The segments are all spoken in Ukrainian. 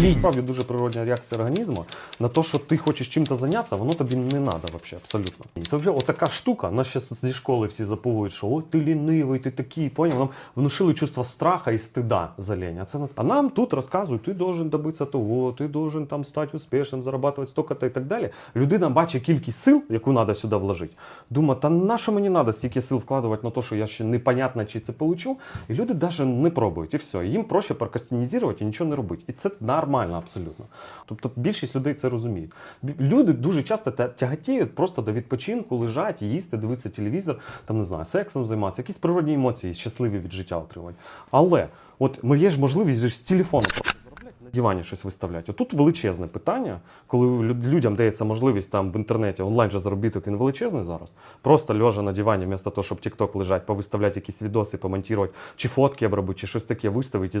Лінь. Справді дуже природня реакція організму на те, що ти хочеш чим-то зайнятися, воно тобі не треба взагалі, абсолютно. Це вже отака штука, нас ще зі школи всі запугують, що ой, ти лінивий, ти такий, поняв? Нам внушили чувство страха і стида за лень. А, це нас... а нам тут розказують, ти должен добитися того, ти должен там стати успішним, зарабатувати стільки-то і так далі. Людина бачить кількість сил, яку треба сюди вложити. Думає, та на що мені треба стільки сил вкладувати на те, що я ще непонятно, чи це получу. І люди навіть не пробують. І все. Їм проще прокастинізувати і нічого не робити. І це нормально абсолютно. Тобто більшість людей це розуміють. Люди дуже часто тяготіють просто до відпочинку, лежать, їсти, дивитися телевізор, там не знаю, сексом займатися, якісь природні емоції, щасливі від життя отримати. Але от є ж можливість з телефону на дивані щось виставляти. Отут величезне питання, коли людям дається можливість там в інтернеті онлайн же заробіток він величезний зараз. Просто лежа на дивані, вместо того, щоб TikTok лежать, повиставляти якісь відоси, помонтувати, чи фотки обробити, чи щось таке виставити і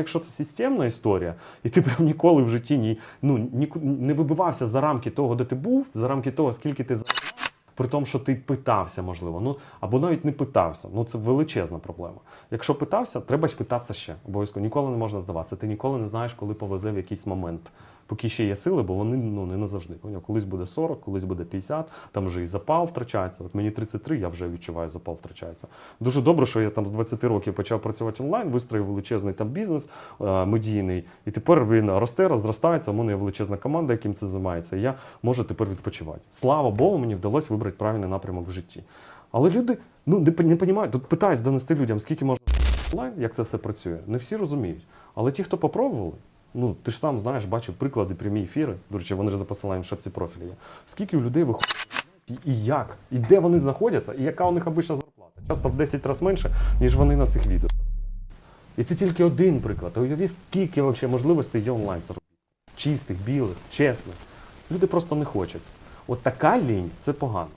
якщо це системна історія, і ти прям ніколи в житті ні, ну, ні, не вибивався за рамки того, де ти був, за рамки того, скільки ти при тому, що ти питався, можливо, ну або навіть не питався. Ну це величезна проблема. Якщо питався, треба питатися ще. Обов'язково ніколи не можна здаватися. Ти ніколи не знаєш, коли повезе в якийсь момент. Поки ще є сили, бо вони ну не назавжди. Колись буде 40, колись буде 50, там вже і запал втрачається. От мені 33, я вже відчуваю, запал втрачається. Дуже добре, що я там з 20 років почав працювати онлайн, вистроїв величезний там бізнес е, медійний, і тепер він росте, розростається. У мене є величезна команда, яким це займається. І я можу тепер відпочивати. Слава Богу, мені вдалося вибрати правильний напрямок в житті. Але люди ну не, не розуміють, тут питаюсь донести людям, скільки можна онлайн, як це все працює. Не всі розуміють. Але ті, хто попробували, ну ти ж сам знаєш, бачив приклади, прямі ефіри. До речі, вони ж за посиланням в шапці профілі є. Скільки у людей виходить і, як, і де вони знаходяться, і яка у них обична зарплата. Часто в 10 разів менше, ніж вони на цих відео. І це тільки один приклад. А уявіть, скільки взагалі можливостей є онлайн заробити. Чистих, білих, чесних. Люди просто не хочуть. От така лінь це погано.